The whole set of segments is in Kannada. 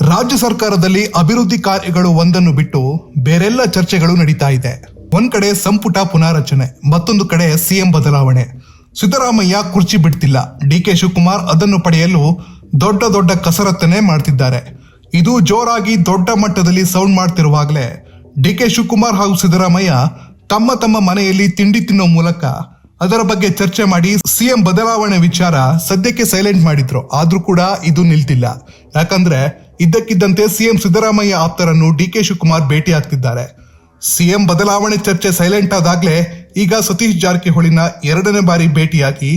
ರಾಜ್ಯ ಸರ್ಕಾರದಲ್ಲಿ ಅಭಿವೃದ್ಧಿ ಕಾರ್ಯಗಳು ಒಂದನ್ನು ಬಿಟ್ಟು ಬೇರೆಲ್ಲ ಚರ್ಚೆಗಳು ನಡೀತಾ ಇದೆ. ಒಂದ್ ಕಡೆ ಸಂಪುಟ ಪುನಾರಚನೆ, ಮತ್ತೊಂದು ಕಡೆ ಸಿಎಂ ಬದಲಾವಣೆ. ಸಿದ್ದರಾಮಯ್ಯ ಕುರ್ಚಿ ಬಿಡ್ತಿಲ್ಲ. ಡಿ ಕೆ ಶಿವಕುಮಾರ್ ಅದನ್ನು ಪಡೆಯಲು ದೊಡ್ಡ ದೊಡ್ಡ ಕಸರತ್ತನೆ ಮಾಡ್ತಿದ್ದಾರೆ. ಇದು ಜೋರಾಗಿ ದೊಡ್ಡ ಮಟ್ಟದಲ್ಲಿ ಸೌಂಡ್ ಮಾಡ್ತಿರುವಾಗಲೇ ಡಿ ಕೆ ಶಿವಕುಮಾರ್ ಹಾಗೂ ಸಿದ್ದರಾಮಯ್ಯ ತಮ್ಮ ತಮ್ಮ ಮನೆಯಲ್ಲಿ ತಿಂಡಿ ತಿನ್ನೋ ಮೂಲಕ ಅದರ ಬಗ್ಗೆ ಚರ್ಚೆ ಮಾಡಿ ಸಿಎಂ ಬದಲಾವಣೆ ವಿಚಾರ ಸದ್ಯಕ್ಕೆ ಸೈಲೆಂಟ್ ಮಾಡಿದ್ರು. ಆದ್ರೂ ಕೂಡ ಇದು ನಿಲ್ತಿಲ್ಲ. ಯಾಕಂದ್ರೆ ಇದ್ದಕ್ಕಿದ್ದಂತೆ ಸಿಎಂ ಸಿದ್ದರಾಮಯ್ಯ ಆಪ್ತರನ್ನು ಡಿ ಕೆ ಶಿವಕುಮಾರ್ ಭೇಟಿ ಆಗ್ತಿದ್ದಾರೆ ಸಿಎಂ ಬದಲಾವಣೆ ಚರ್ಚೆ ಸೈಲೆಂಟ್ ಆದಾಗಲೇ ಈಗ ಸತೀಶ್ ಜಾರಕಿಹೊಳಿನ ಎರಡನೇ ಬಾರಿ ಭೇಟಿಯಾಗಿ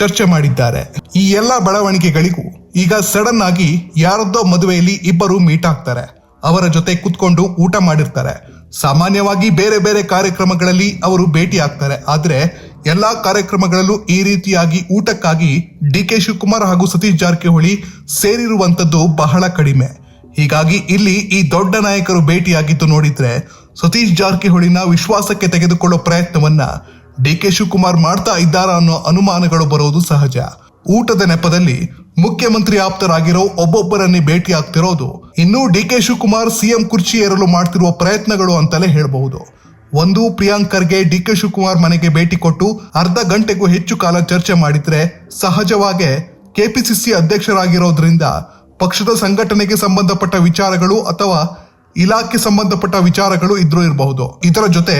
ಚರ್ಚೆ ಮಾಡಿದ್ದಾರೆ. ಈ ಎಲ್ಲ ಬೆಳವಣಿಗೆಗಳಿಗೂ ಈಗ ಸಡನ್ ಆಗಿ ಯಾರದ್ದೋ ಮದುವೆಯಲ್ಲಿ ಇಬ್ಬರು ಮೀಟ್ ಆಗ್ತಾರೆ. ಅವರ ಜೊತೆ ಕುತ್ಕೊಂಡು ಊಟ ಮಾಡಿರ್ತಾರೆ. ಸಾಮಾನ್ಯವಾಗಿ ಬೇರೆ ಬೇರೆ ಕಾರ್ಯಕ್ರಮಗಳಲ್ಲಿ ಅವರು ಭೇಟಿ ಆಗ್ತಾರೆ ಆದ್ರೆ ಎಲ್ಲಾ ಕಾರ್ಯಕ್ರಮಗಳಲ್ಲೂ ಈ ರೀತಿಯಾಗಿ ಊಟಕ್ಕಾಗಿ ಡಿ ಕೆ ಶಿವಕುಮಾರ್ ಹಾಗೂ ಸತೀಶ್ ಜಾರಕಿಹೊಳಿ ಸೇರಿರುವಂತದ್ದು ಬಹಳ ಕಡಿಮೆ. ಹೀಗಾಗಿ ಇಲ್ಲಿ ಈ ದೊಡ್ಡ ನಾಯಕರು ಭೇಟಿಯಾಗಿದ್ದು ನೋಡಿದ್ರೆ ಸತೀಶ್ ಜಾರಕಿಹೊಳಿನ ವಿಶ್ವಾಸಕ್ಕೆ ತೆಗೆದುಕೊಳ್ಳೋ ಪ್ರಯತ್ನವನ್ನ ಡಿ ಕೆ ಶಿವಕುಮಾರ್ ಮಾಡ್ತಾ ಇದ್ದಾರಾ ಅನ್ನೋ ಅನುಮಾನಗಳು ಬರೋದು ಸಹಜ. ಊಟದ ನೆಪದಲ್ಲಿ ಮುಖ್ಯಮಂತ್ರಿ ಆಪ್ತರಾಗಿರೋ ಒಬ್ಬೊಬ್ಬರನ್ನೇ ಭೇಟಿ ಆಗ್ತಿರೋದು ಇನ್ನು ಡಿ ಕೆ ಶಿವಕುಮಾರ್ ಸಿಎಂ ಕುರ್ಚಿ ಏರಲು ಮಾಡ್ತಿರುವ ಪ್ರಯತ್ನಗಳು ಅಂತಲೇ ಹೇಳಬಹುದು. ಒಂದು ಪ್ರಿಯಾಂಕರ್ಗೆ ಡಿ ಕೆ ಶಿವಕುಮಾರ್ ಮನೆಗೆ ಭೇಟಿ ಕೊಟ್ಟು ಅರ್ಧ ಗಂಟೆಗೂ ಹೆಚ್ಚು ಕಾಲ ಚರ್ಚೆ ಮಾಡಿದ್ರೆ ಸಹಜವಾಗೇ ಕೆಪಿಸಿಸಿ ಅಧ್ಯಕ್ಷರಾಗಿರೋದ್ರಿಂದ ಪಕ್ಷದ ಸಂಘಟನೆಗೆ ಸಂಬಂಧಪಟ್ಟ ವಿಚಾರಗಳು ಅಥವಾ ಇಲಾಖೆ ಸಂಬಂಧಪಟ್ಟ ವಿಚಾರಗಳು ಇದ್ರೂ ಇರಬಹುದು. ಇದರ ಜೊತೆ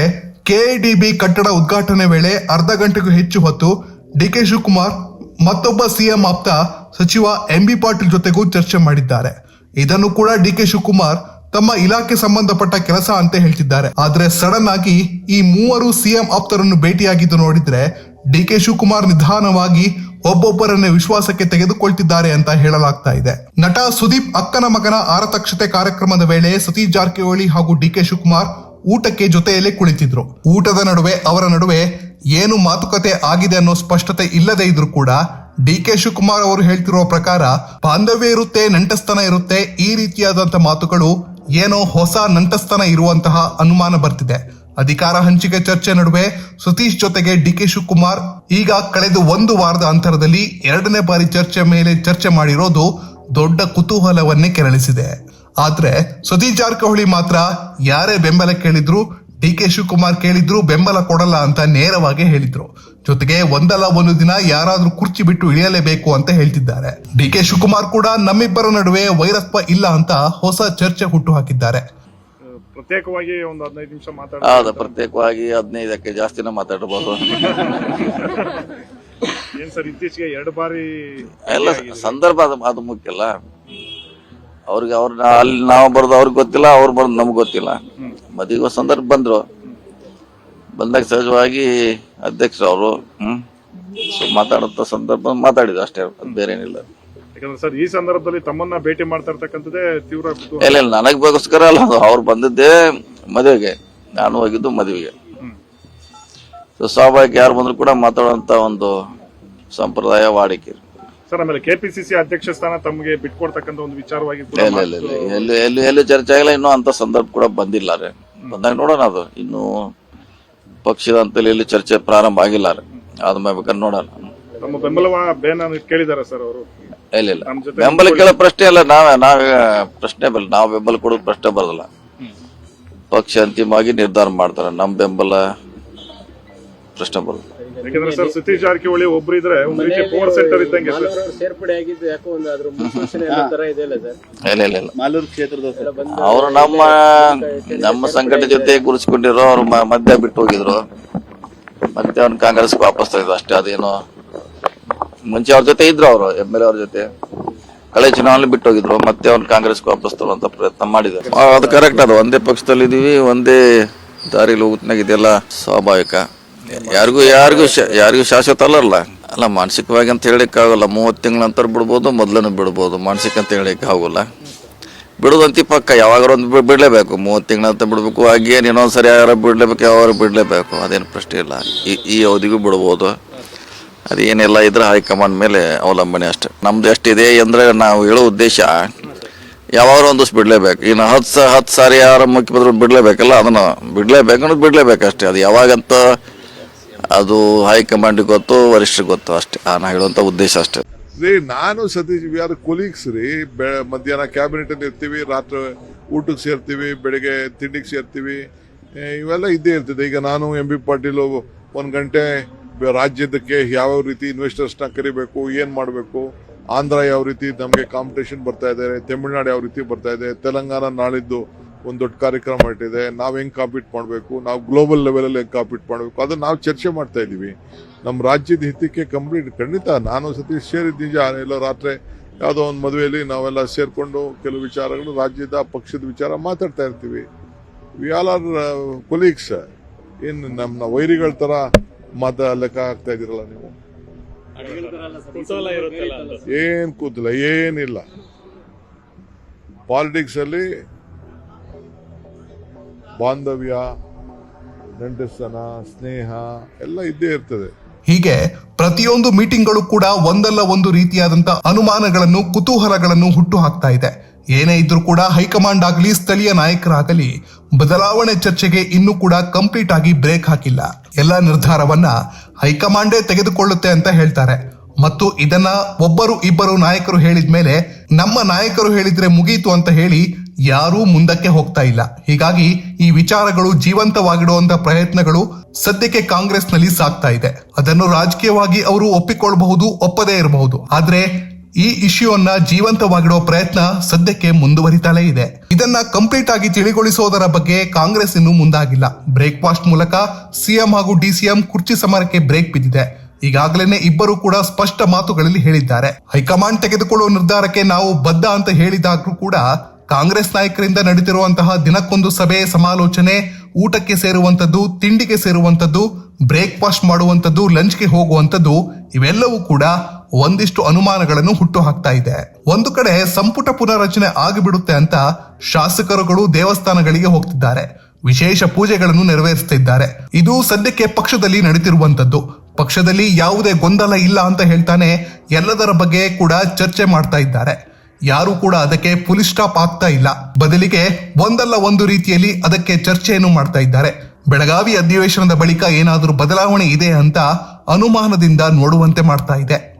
ಕೆಡಿಬಿ ಕಟ್ಟಡ ಉದ್ಘಾಟನೆ ವೇಳೆ ಅರ್ಧ ಗಂಟೆಗೂ ಹೆಚ್ಚು ಹೊತ್ತು ಡಿ ಕೆ ಶಿವಕುಮಾರ್ ಮತ್ತೊಬ್ಬ ಸಿಎಂ ಆಪ್ತ ಸಚಿವ ಎಂ ಬಿ ಪಾಟೀಲ್ ಜೊತೆಗೂ ಚರ್ಚೆ ಮಾಡಿದ್ದಾರೆ. ಇದನ್ನು ಕೂಡ ಡಿ ಕೆ ಶಿವಕುಮಾರ್ ತಮ್ಮ ಇಲಾಖೆ ಸಂಬಂಧಪಟ್ಟ ಕೆಲಸ ಅಂತ ಹೇಳ್ತಿದ್ದಾರೆ. ಆದ್ರೆ ಸಡನ್ ಆಗಿ ಈ ಮೂವರು ಸಿಎಂ ಆಪ್ತರನ್ನು ಭೇಟಿಯಾಗಿದ್ದು ನೋಡಿದ್ರೆ ಡಿ ಕೆ ಶಿವಕುಮಾರ್ ನಿಧಾನವಾಗಿ ಒಬ್ಬೊಬ್ಬರನ್ನೇ ವಿಶ್ವಾಸಕ್ಕೆ ತೆಗೆದುಕೊಳ್ತಿದ್ದಾರೆ ಅಂತ ಹೇಳಲಾಗ್ತಾ ಇದೆ. ನಟ ಸುದೀಪ್ ಅಕ್ಕನ ಮಗನ ಆರತಕ್ಷತೆ ಕಾರ್ಯಕ್ರಮದ ವೇಳೆ ಸತೀಶ್ ಜಾರಕಿಹೊಳಿ ಹಾಗೂ ಡಿ ಕೆ ಶಿವಕುಮಾರ್ ಊಟಕ್ಕೆ ಜೊತೆಯಲ್ಲೇ ಕುಳಿತಿದ್ರು. ಊಟದ ನಡುವೆ ಅವರ ನಡುವೆ ಏನು ಮಾತುಕತೆ ಆಗಿದೆ ಅನ್ನೋ ಸ್ಪಷ್ಟತೆ ಇಲ್ಲದೆ ಇದ್ರೂ ಕೂಡ ಡಿ ಕೆ ಶಿವಕುಮಾರ್ ಅವರು ಹೇಳ್ತಿರುವ ಪ್ರಕಾರ, ಬಾಂಧವ್ಯ ಇರುತ್ತೆ, ನಂಟಸ್ತನ ಇರುತ್ತೆ, ಈ ರೀತಿಯಾದಂತಹ ಮಾತುಗಳು ಏನೋ ಹೊಸ ನಂಟಸ್ತನ ಇರುವಂತಹ ಅನುಮಾನ ಬರ್ತಿದೆ. ಅಧಿಕಾರ ಹಂಚಿಕೆ ಚರ್ಚೆ ನಡುವೆ ಸತೀಶ್ ಜೊತೆಗೆ ಡಿ ಕೆ ಶಿವಕುಮಾರ್ ಈಗ ಕಳೆದ ಒಂದು ವಾರದ ಅಂತರದಲ್ಲಿ ಎರಡನೇ ಬಾರಿ ಚರ್ಚೆ ಮೇಲೆ ಚರ್ಚೆ ಮಾಡಿರೋದು ದೊಡ್ಡ ಕುತೂಹಲವನ್ನೇ ಕೆರಳಿಸಿದೆ. ಆದ್ರೆ ಸತೀಶ್ ಜಾರಕಿಹೊಳಿ ಮಾತ್ರ ಯಾರೇ ಬೆಂಬಲ ಕೇಳಿದ್ರು, ಡಿ ಕೆ ಶಿವಕುಮಾರ್ ಕೇಳಿದ್ರು ಬೆಂಬಲ ಕೊಡಲ್ಲ ಅಂತ ನೇರವಾಗಿ ಹೇಳಿದ್ರು. ಜೊತೆಗೆ ಒಂದಲ್ಲ ಒಂದು ದಿನ ಯಾರಾದ್ರೂ ಕುರ್ಚಿ ಬಿಟ್ಟು ಇಳಿಯಲೇಬೇಕು ಅಂತ ಹೇಳ್ತಿದ್ದಾರೆ. ಡಿ ಕೆ ಶಿವಕುಮಾರ್ ಕೂಡ ನಮ್ಮಿಬ್ಬರ ನಡುವೆ ವೈರತ್ವ ಇಲ್ಲ ಅಂತ ಹೊಸ ಚರ್ಚೆ ಹುಟ್ಟು ಹಾಕಿದ್ದಾರೆ. ಪ್ರತ್ಯೇಕವಾಗಿ ಒಂದು ಹದಿನೈದು ನಿಮಿಷ ಮಾತಾಡ ಹೌದು ಪ್ರತ್ಯೇಕವಾಗಿ ಹದಿನೈದಕ್ಕೆ ಜಾಸ್ತಿನೇ ಮಾತಾಡಬಹುದು ಏನ್ ಸರ್ ಇತ್ತೀಚೆಗೆ ಎರಡು ಬಾರಿ ಎಲ್ಲ ಸಂದರ್ಭ ಅದು ಅದು ಮುಖ್ಯ ಅಲ್ಲ. ಅವ್ರಿಗೆ ಅವ್ರ ಅಲ್ಲಿ ನಾವು ಬರೋದು ಅವ್ರಿಗೆ ಗೊತ್ತಿಲ್ಲ ಅವ್ರು ಬರೋದು ನಮ್ಗೆ ಗೊತ್ತಿಲ್ಲ. ಮದುವೆ ಸಂದರ್ಭ ಬಂದ್ರು. ಬಂದಾಗ ಸಹಜವಾಗಿ ಅಧ್ಯಕ್ಷರು ಅವರು ಹ್ಮ್ ಸೊ ಮಾತಾಡುತ್ತ ಸಂದರ್ಭ ಮಾತಾಡಿದ್ರು ಅಷ್ಟೇ ಅದು ಬೇರೆ ಏನಿಲ್ಲ. ಯಾಕಂದ್ರೆ ಸರ್ ಈ ಸಂದರ್ಭದಲ್ಲಿ ತಮ್ಮನ್ನ ಭೇಟಿ ಮಾಡ್ತಾ ಇರ್ತಕ್ಕಂಥದ್ದೇ ತೀವ್ರ ಕುತೂಹಲ. ಇಲ್ಲ ಇಲ್ಲ ನನಗ್ ಗೋಸ್ಕರ ಅಲ್ಲ ಅದು ಅವ್ರು ಬಂದಿದ್ದೇ ಮದುವೆಗೆ ನಾನು ಹೋಗಿದ್ದು ಮದುವೆಗೆ. ಹ್ಮ್. ಸೊ ಸ್ವಾಭಾವಿಕ ಯಾರು ಬಂದ್ರು ಕೂಡ ಮಾತಾಡುವಂತ ಒಂದು ಸಂಪ್ರದಾಯ ವಾಡಿಕೆ. ಸರ್ ಆಮೇಲೆ ಕೆಪಿಸಿಸಿ ಅಧ್ಯಕ್ಷ ಸ್ಥಾನ ತಮಗೆ ಬಿಟ್ಕೊಡ್ತಕ್ಕಂಥ ಒಂದು ವಿಚಾರವಾಗಿ ಕೂಡ ಇಲ್ಲ ಇಲ್ಲ ಇಲ್ಲ ಎಲ್ಲಿ ಎಲ್ಲಿ ಎಲ್ಲಿ ಚರ್ಚೆ ಆಗಿಲ್ಲ ಇನ್ನೂ ಅಂತ ಸಂದರ್ಭ ಕೂಡ ಬಂದಿಲ್ಲ ರೀ ಬಂದಾಗ ನೋಡೋಣ ಅದು ಇನ್ನು ಪಕ್ಷದ ಅಂತಲ್ಲಿ ಇಲ್ಲಿ ಚರ್ಚೆ ಪ್ರಾರಂಭ ಆಗಿಲ್ಲ ಅದ ಬೇಕಾದ್ರೆ ನೋಡೋಣ. ತಮ್ಮ ಬೆಂಬಲ ಬೇನ ಕೇಳಿದಾರೆ ಸರ್ ಅವರು? ಇಲ್ಲ ಇಲ್ಲ. ನಮ್ ಬೆಂಬಲ ಕೇಳೋ ಪ್ರಶ್ನೆ ಇಲ್ಲ ನಾವೇ ನಾವೇ ಪ್ರಶ್ನೆ ಬರಲ್ಲ. ನಾವು ಬೆಂಬಲ ಕೊಡೋದು ಪ್ರಶ್ನೆ ಬರಲ್ಲ. ಪಕ್ಷ ಅಂತಿಮವಾಗಿ ನಿರ್ಧಾರ ಮಾಡ್ತಾರೆ. ನಮ್ಮ ಬೆಂಬಲ ಪ್ರಶ್ನೆ ಬರಲ್ಲ. ಯಾಕಂದ್ರೆ ಸರ್ ಸತೀಶ್ ಜಾರಕಿಹೊಳಿ ಒಬ್ರು ಇದ್ರೆ ಒಂದು ರೀತಿ ಪವರ್ ಸೆಂಟರ್ ಇದ್ದಂಗೆ ಸರ್. ಸೇರ್ಪಡೆ ಆಗಿದ್ದು ಯಾಕೋ ಒಂದು ಅದ್ರ ಮುನ್ಸೂಚನೆ ಅನ್ನೋ ತರ ಇದೆಯಲ್ಲ ಸರ್? ಇಲ್ಲ ಇಲ್ಲ ಇಲ್ಲ. ಮಾಲೂರು ಕ್ಷೇತ್ರದ ಎಲ್ಲ ಬಂದು ಅವರು ನಮ್ಮ ನಮ್ಮ ಸಂಘಟನೆ ಜೊತೆ ಗುರುಸ್ಕೊಂಡಿರೋ ಅವ್ರು ಮ- ಮಧ್ಯ ಬಿಟ್ಟು ಹೋಗಿದ್ರು. ಮತ್ತೆ ಅವ್ನು ಕಾಂಗ್ರೆಸ್ ವಾಪಸ್ ತೆಗೆದ್ರು ಅಷ್ಟೇ ಅದೇನು. ಮುಂಚೆ ಅವ್ರ ಜೊತೆ ಇದ್ರು ಅವರು ಎಂ ಎಲ್ ಎ ಅವ್ರ ಜೊತೆ. ಕಳೆ ಚುನಾವಣೆ ಬಿಟ್ಟು ಹೋಗಿದ್ರು ಮತ್ತೆ ಅವ್ನು ಕಾಂಗ್ರೆಸ್ ವಾಪಸ್ ತರುವಂತ ಪ್ರಯತ್ನ ಮಾಡಿದ್ರು. ಆ, ಅದು ಕರೆಕ್ಟ್ ಅದು. ಒಂದೇ ಪಕ್ಷದಲ್ಲಿ ಇದೀವಿ ಒಂದೇ ದಾರಿಲಿ ಹೋಗುತ್ನಾಗ ಇದೆಲ್ಲ ಸ್ವಾಭಾವಿಕ. ಯಾರಿಗೂ ಯಾರಿಗೂ ಯಾರಿಗೂ ಶಾಶ್ವತ ಅಲ್ಲಲ್ಲ ಅಲ್ಲ, ಮಾನಸಿಕವಾಗಿ ಅಂತ ಹೇಳಿಕ್ ಆಗೋಲ್ಲ ಮೂವತ್ತು ತಿಂಗಳ ನಂತರ ಬಿಡ್ಬೋದು ಮೊದ್ಲನ್ನು ಬಿಡ್ಬೋದು. ಮಾನಸಿಕ ಅಂತ ಹೇಳಿಕ್ ಆಗೋಲ್ಲ. ಬಿಡೋದಂತಿ ಪಕ್ಕ ಯಾವಾಗ ಒಂದು ಬಿಡಲೇಬೇಕು. ಮೂವತ್ತು ತಿಂಗಳ ಅಂತ ಬಿಡಬೇಕು. ಹಾಗೇನು ಇನ್ನೊಂದ್ಸರಿ ಯಾರು ಬಿಡಲೇಬೇಕು ಯಾವಾಗ ಬಿಡಲೇಬೇಕು. ಅದೇನು ಪ್ರಶ್ನೆ ಇಲ್ಲ. ಈ ಈ ಅವಧಿಗೂ ಬಿಡ್ಬೋದು. ಅದೇನೆಲ್ಲ ಇದ್ರೆ ಹೈಕಮಾಂಡ್ ಮೇಲೆ ಅವಲಂಬನೆ ಅಷ್ಟೆ. ನಮ್ದು ಎಷ್ಟಿದೆ ಅಂದ್ರೆ ನಾವು ಹೇಳೋ ಉದ್ದೇಶ ಯಾವಾಗ ದಿವಸ ಬಿಡಲೇಬೇಕು. ಇನ್ನು ಹತ್ತು ಹತ್ತು ಸಾರಿ ಯಾರ ಮುಖ್ಯಮಂತ್ರಿ ಬಿಡಲೇಬೇಕಲ್ಲ, ಅದನ್ನು ಬಿಡಲೇಬೇಕು ಅನ್ನೋದು ಬಿಡಲೇಬೇಕು ಅಷ್ಟೇ ಅದು ಯಾವಾಗಂತ ಅದು ಹೈಕಮಾಂಡ್ ಗೊತ್ತು ವರಿಷ್ಠರಿಗೆ ಗೊತ್ತು ಅಷ್ಟೇ. ನಾನು ಹೇಳುವಂಥ ಉದ್ದೇಶ ಅಷ್ಟೇ. ರೀ ನಾನು ಸತೀಶ್ ವಿ ಆರ್ ಕೊಲೀಗ್ಸ್ ರೀ, ಬೆ, ಮಧ್ಯಾಹ್ನ ಕ್ಯಾಬಿನೆಟ್ ಅಲ್ಲಿ ಇರ್ತೀವಿ, ರಾತ್ರಿ ಊಟಕ್ಕೆ ಸೇರ್ತೀವಿ, ಬೆಳಿಗ್ಗೆ ತಿಂಡಿಗೆ ಸೇರ್ತೀವಿ ಇವೆಲ್ಲ ಇದ್ದೇ ಇರ್ತದೆ. ಈಗ ನಾನು ಎಂ ಬಿ ಪಾಟೀಲ್ ಒಂದು ಗಂಟೆ ರಾಜ್ಯದಕ್ಕೆ ಯಾವ ರೀತಿ ಇನ್ವೆಸ್ಟರ್ಸ್ನ ಕರಿಬೇಕು, ಏನು ಮಾಡಬೇಕು, ಆಂಧ್ರ ಯಾವ ರೀತಿ ನಮಗೆ ಕಾಂಪಿಟೇಷನ್ ಬರ್ತಾ ಇದೆ, ತಮಿಳುನಾಡು ಯಾವ ರೀತಿ ಬರ್ತಾ ಇದೆ, ತೆಲಂಗಾಣ ನಾಳಿದ್ದು ಒಂದು ದೊಡ್ಡ ಕಾರ್ಯಕ್ರಮ ಇಟ್ಟಿದೆ ನಾವು ಹೆಂಗ್ ಕಾಂಪೀಟ್ ಮಾಡಬೇಕು? ನಾವು ಗ್ಲೋಬಲ್ ಲೆವೆಲಲ್ಲಿ ಹೆಂಗ್ ಕಾಂಪೀಟ್ ಮಾಡಬೇಕು? ಅದನ್ನ ನಾವು ಚರ್ಚೆ ಮಾಡ್ತಾ ಇದೀವಿ ನಮ್ಮ ರಾಜ್ಯದ ಹಿತಕ್ಕೆ ಕಂಪ್ಲೀಟ್ ಖಂಡಿತ ನಾನು ಸತಿ ಸೇರಿದ ನಿಜ. ಎಲ್ಲೋ ರಾತ್ರಿ ಯಾವುದೋ ಒಂದು ಮದುವೆಯಲ್ಲಿ ನಾವೆಲ್ಲ ಸೇರಿಕೊಂಡು ಕೆಲವು ವಿಚಾರಗಳು ರಾಜ್ಯದ ಪಕ್ಷದ ವಿಚಾರ ಮಾತಾಡ್ತಾ ಇರ್ತೀವಿ. ವಿ ಆಲ್ ಆರ್ ಕೊಲೀಗ್ಸ್ ಏನು ನಮ್ಮ ವೈರಿಗಳ ತರ ಮಾತಾ ಲೆಕ್ಕ ಹಾಕ್ತಾ ಇದ್ದೀರಲ್ಲ ನೀವು? ಏನು ಕೂದಲ ಏನಿಲ್ಲ. ಪಾಲಿಟಿಕ್ಸ್ ಅಲ್ಲಿ ಬಾಂಧವ್ಯ ನೆಂಟಸ್ತನ ಸ್ನೇಹ ಎಲ್ಲ ಇದ್ದೇ ಇರ್ತದೆ. ಹೀಗೆ ಪ್ರತಿಯೊಂದು ಮೀಟಿಂಗ್ಗಳು ಕೂಡ ಒಂದಲ್ಲ ಒಂದು ರೀತಿಯಾದಂತ ಅನುಮಾನಗಳನ್ನು, ಕುತೂಹಲಗಳನ್ನು ಹುಟ್ಟು ಹಾಕ್ತಾ ಇದೆ. ಏನೇ ಇದ್ರೂ ಕೂಡ ಹೈಕಮಾಂಡ್ ಆಗಲಿ, ಸ್ಥಳೀಯ ನಾಯಕರಾಗಲಿ, ಬದಲಾವಣೆ ಚರ್ಚೆಗೆ ಇನ್ನೂ ಕೂಡ ಕಂಪ್ಲೀಟ್ ಆಗಿ ಬ್ರೇಕ್ ಹಾಕಿಲ್ಲ. ಎಲ್ಲ ನಿರ್ಧಾರವನ್ನ ಹೈಕಮಾಂಡೇ ತೆಗೆದುಕೊಳ್ಳುತ್ತೆ ಅಂತ ಹೇಳ್ತಾರೆ. ಮತ್ತು ಇದನ್ನ ಒಬ್ಬರು ಇಬ್ಬರು ನಾಯಕರು ಹೇಳಿದ ಮೇಲೆ ನಮ್ಮ ನಾಯಕರು ಹೇಳಿದ್ರೆ ಮುಗೀತು ಅಂತ ಹೇಳಿ ಯಾರೂ ಮುಂದಕ್ಕೆ ಹೋಗ್ತಾ ಇಲ್ಲ. ಹೀಗಾಗಿ ಈ ವಿಚಾರಗಳು ಜೀವಂತವಾಗಿಡುವಂತ ಪ್ರಯತ್ನಗಳು ಸದ್ಯಕ್ಕೆ ಕಾಂಗ್ರೆಸ್ನಲ್ಲಿ ಸಾಗ್ತಾ ಇದೆ. ಅದನ್ನು ರಾಜಕೀಯವಾಗಿ ಅವರು ಒಪ್ಪಿಕೊಳ್ಳಬಹುದು ಒಪ್ಪದೇ ಇರಬಹುದು. ಆದ್ರೆ ಈ ಇಶ್ಯೂವನ್ನ ಜೀವಂತವಾಗಿಡುವ ಪ್ರಯತ್ನ ಸದ್ಯಕ್ಕೆ ಮುಂದುವರಿತಲೇ ಇದೆ. ಇದನ್ನ ಕಂಪ್ಲೀಟ್ ಆಗಿ ತಿಳಿಗೊಳಿಸೋದರ ಬಗ್ಗೆ ಕಾಂಗ್ರೆಸ್ ಇನ್ನು ಮುಂದಾಗಿಲ್ಲ. ಬ್ರೇಕ್ಫಾಸ್ಟ್ ಮೂಲಕ ಸಿಎಂ ಹಾಗೂ ಡಿಸಿಎಂ ಕುರ್ಚಿ ಸಮರಕ್ಕೆ ಬ್ರೇಕ್ ಬಿದ್ದಿದೆ. ಈಗಾಗಲೇ ಇಬ್ಬರು ಕೂಡ ಸ್ಪಷ್ಟ ಮಾತುಗಳಲ್ಲಿ ಹೇಳಿದ್ದಾರೆ. ಹೈಕಮಾಂಡ್ ತೆಗೆದುಕೊಳ್ಳುವ ನಿರ್ಧಾರಕ್ಕೆ ನಾವು ಬದ್ಧ ಅಂತ ಹೇಳಿದಾಗ್ರೂ ಕೂಡ ಕಾಂಗ್ರೆಸ್ ನಾಯಕರಿಂದ ನಡೀತಿರುವಂತಹ ದಿನಕ್ಕೊಂದು ಸಭೆ, ಸಮಾಲೋಚನೆ, ಊಟಕ್ಕೆ ಸೇರುವಂಥದ್ದು, ತಿಂಡಿಗೆ ಸೇರುವಂಥದ್ದು, ಬ್ರೇಕ್ಫಾಸ್ಟ್ ಮಾಡುವಂಥದ್ದು, ಲಂಚ್ಗೆ ಹೋಗುವಂಥದ್ದು, ಇವೆಲ್ಲವೂ ಕೂಡ ಒಂದಿಷ್ಟು ಅನುಮಾನಗಳನ್ನು ಹುಟ್ಟು ಹಾಕ್ತಾ ಇದೆ. ಒಂದು ಕಡೆ ಸಂಪುಟ ಪುನರಚನೆ ಆಗಿಬಿಡುತ್ತೆ ಅಂತ ಶಾಸಕರುಗಳು ದೇವಸ್ಥಾನಗಳಿಗೆ ಹೋಗ್ತಿದ್ದಾರೆ. ವಿಶೇಷ ಪೂಜೆಗಳನ್ನು ನೆರವೇರಿಸ್ತಿದ್ದಾರೆ. ಇದು ಸದ್ಯಕ್ಕೆ ಪಕ್ಷದಲ್ಲಿ ನಡೀತಿರುವಂಥದ್ದು. ಪಕ್ಷದಲ್ಲಿ ಯಾವುದೇ ಗೊಂದಲ ಇಲ್ಲ ಅಂತ ಹೇಳ್ತಾನೆ ಎಲ್ಲದರ ಬಗ್ಗೆ ಕೂಡ ಚರ್ಚೆ ಮಾಡ್ತಾ ಇದ್ದಾರೆ. ಯಾರು ಕೂಡ ಅದಕ್ಕೆ ಫುಲ್ ಸ್ಟಾಪ್ ಆಗ್ತಾ ಇಲ್ಲ. ಬದಲಿಗೆ ಒಂದಲ್ಲ ಒಂದು ರೀತಿಯಲ್ಲಿ ಅದಕ್ಕೆ ಚರ್ಚೆಯನ್ನು ಮಾಡ್ತಾ ಇದ್ದಾರೆ. ಬೆಳಗಾವಿ ಅಧಿವೇಶನದ ಬಳಿಕ ಏನಾದರೂ ಬದಲಾವಣೆ ಇದೆ ಅಂತ ಅನುಮಾನದಿಂದ ನೋಡುವಂತೆ ಮಾಡ್ತಾ ಇದೆ.